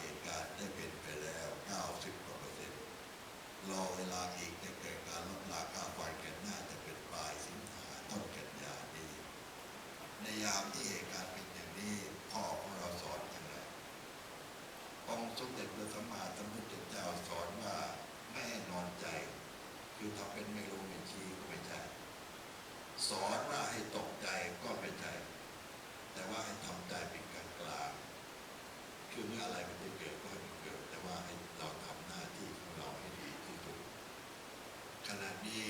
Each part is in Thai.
เหตุการณ์ได้เป็นไปแล้ว 90กว่าเปอร์เซ็นต์รอเวลาอีกจะเกิดการลดราคาไฟกันน่าจะเป็นปลายสิงหาต้นกันยานี้ในยามที่เหตุการณ์เป็นอย่างนี้พ่อของเราสอนอย่างไรองค์สมเด็จพระสัมมาสัมพุทธเจ้าสอนว่าไม่ให้นอนใจ คือทำเป็นไม่รู้ไม่ชี้ก็ไม่ใช่สอนว่าให้ตกใจก็ไม่ใช่แต่ว่าให้ทำใจเป็นกลางกลาง คือเมื่ออะไรมันจะเกิดก็ให้มันเกิด แต่ว่าให้เราทำหน้าที่ของเราให้ดีที่สุดขณะนี้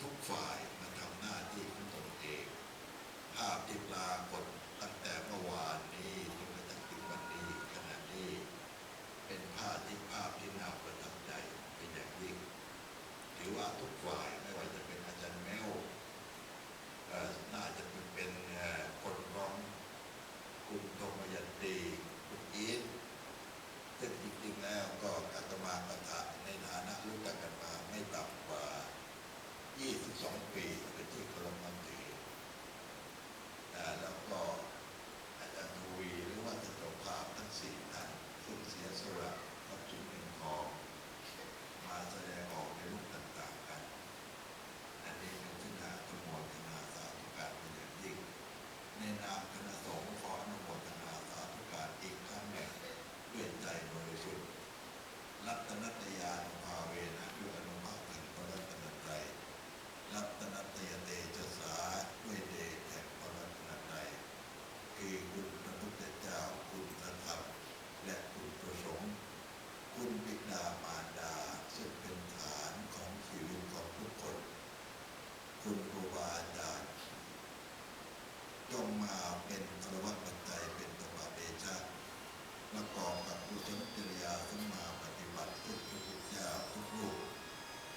ทุกฝ่ายมาทำหน้าที่ของตนเอง ภาพที่ปรากฏตั้งแต่เมื่อวานนี้จนกระทั่งถึงวันนี้ขณะนี้เป็นภาพที่ภาพที่น่าประทับใจเป็นอย่างยิ่งถือว่าทุกฝ่ายไม่ว่าจะเป็นอาจารย์แมวเอ่อน่าจะเป็นเป็นเอ่อคนร้องคุณธมยันตีคุณอีทซึ่งจริงๆแล้วก็อาตมาปะทะในฐานะรู้จักกันมาไม่ต่ำกว่า สองปีเป็นที่เคารพนับถือ อ่าแล้วก็อาจารย์ทวีหรือว่าท่านเจ้าภาพทั้งสี่ท่านซึ่งเสียสละทรัพย์สินเงินทองมาแสดงออกในรูปต่างๆกัน อันนี้เป็นที่น่าอนุโมทนาสาธุการเป็นอย่างยิ่ง ในนามคณะสงฆ์ขออนุโมทนาสาธุการอีกครั้งหนึ่งด้วยใจบริสุทธิ์รัตนัตยานุภาเวนะด้วยอนุภาพแห่งพระรัตนตรัย รัตนตยเตจสาด้วยเดชแห่งพระรัตนตรัยคือคุณพระพุทธเจ้าคุณพระธรรมและคุณพระสงฆ์คุณบิดามารดาซึ่งเป็นฐานของชีวิตของทุกคน คุณครูบาอาจารย์จงมาเป็นคารวะปัจจัยเป็นธรรมเดชะประกอบกับกุศลจริยาสมมาปฏิบัติทุกทุกๆอย่างทุกรูป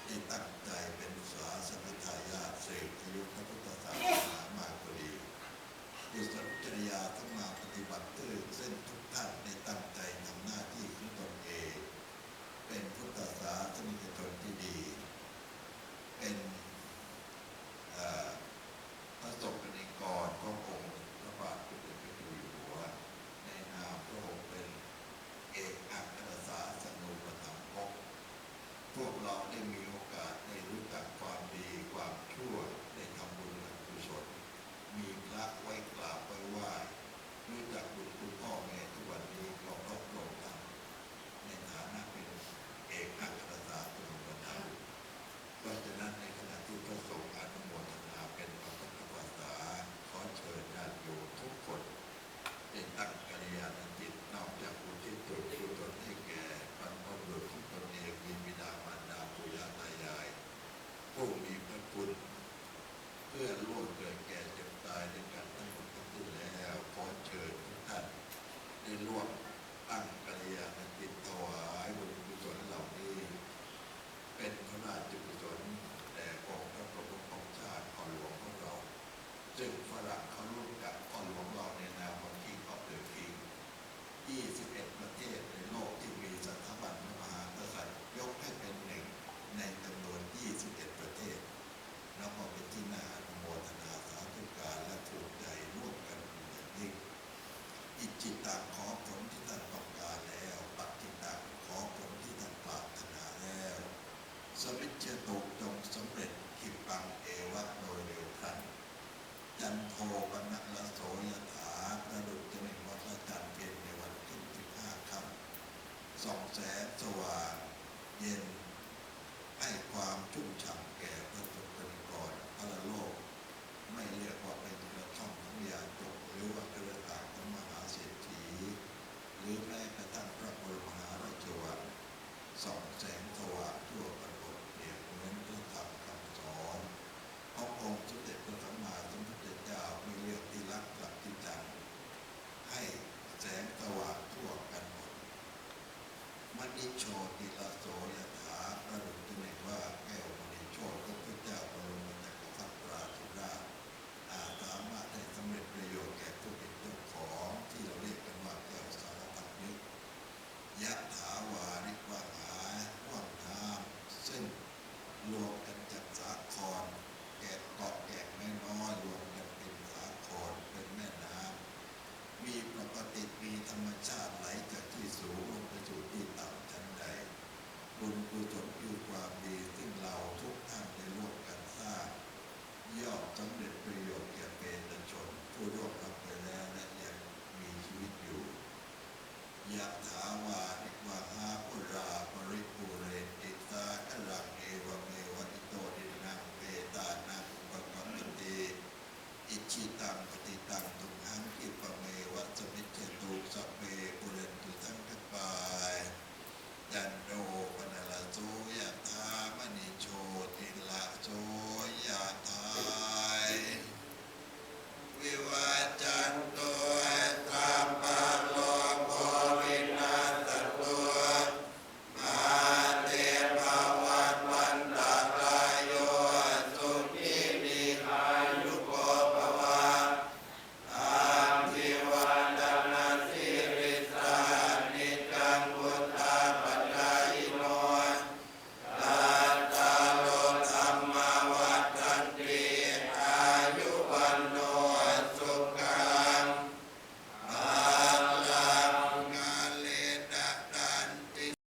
ที่ตั้งใจเป็นสาสนทายาทเสกยุทธพุทธศาสนามากกว่าดีกุศลจริยาทั้งมาปฏิบัติตื้อเส้นทุกท่านได้ตั้งใจทำหน้าที่ของตนเอง เป็นพุทธศาสนิกชนที่ดี เป็นเอ่อพระสงฆ์นิกรขององค์พระบาทสมเด็จพระเจ้าอยู่หัว ในนามพระองค์เป็นเอกอัครศาสนูปถัมภก พวกเราได้มีโอกาสได้รู้จักความดีความชั่วได้ทำบุญและกุศลมีพระไว้กราบไว้ไหว้รู้จักบุญคุณพ่อแม่ทุกวันนี้ก็เพราะพระองค์ท่านในฐานะเป็นเอกอัครศาสตร์ประธานเพราะฉะนั้นในขณะที่พระสงฆ์อนุโมทนาเป็นพระพุทธภาษาขอเชิญญาติโยมทุกคนได้ตั้งกัลยาณจิตนอกจากอุทิศตนกุศลให้แก่บรรพบุรุษของตนเองมีบิดามารดาปู่ย่าตายาย ผู้มีพระคุณเพื่อล่วงเกิดแก่เจ็บตายในการทั้งหมดทั้งสิ้นแล้วขอเชิญทุกท่านได้ร่วมตั้งกัลยาณจิตถวายบุญกุศลเหล่านี้ เป็นพระราชกุศลแด่ของพระประมุขของชาติพ่อหลวงของเรา ซึ่งฝรั่งเขารู้จักพ่อหลวงเราในนามว่า King of the King 21 ประเทศในโลกที่มีสถาบันพระมหากษัตริย์ยกให้เป็นหนึ่งในจำนวน 21 ประเทศ นับว่าเป็นที่น่าอนุโมทนาสาธุการและถูกใจร่วมกันเป็นอย่างยิ่ง อิจิตังขอผลที่ท่านต้องการแล้วปัจจิตังขอผลที่ท่านปรารถนาแล้ว สมิจตุจงสำเร็จขิปังเอวะโดยเร็วพลันจันโทปนัละโสยถาประดุจจะเป็นวัฏจันทร์เป็นในวันที่สิบห้าค่ำสองแสงสว่างเย็นให้ความชุ่มฉ่ำแก่พระสุตนิกรพระโลก ไม่เรียกว่าเป็นกระท่อมของยาจกหรือว่าเครือข่ายของมหาเศรษฐี หรือแม้กระทั่งพระบรมมหาราชวังส่องแสงสว่างทั่วประเทศเปรียบเหมือนพระธรรมคำสอนขององค์สมเด็จพระสัมมาสัมพุทธเจ้ามีเรื่องที่รักหลักที่จังให้แสงสว่างทั่วกันหมด มณิโชติละโสยถาประดุจตำแหน่งว่าแก้วมณิโชติพระพุทธเจ้าบรมจักรพรรดิราชอาจสามารถได้สำเร็จประโยชน์แก่ผู้เป็นเจ้าของ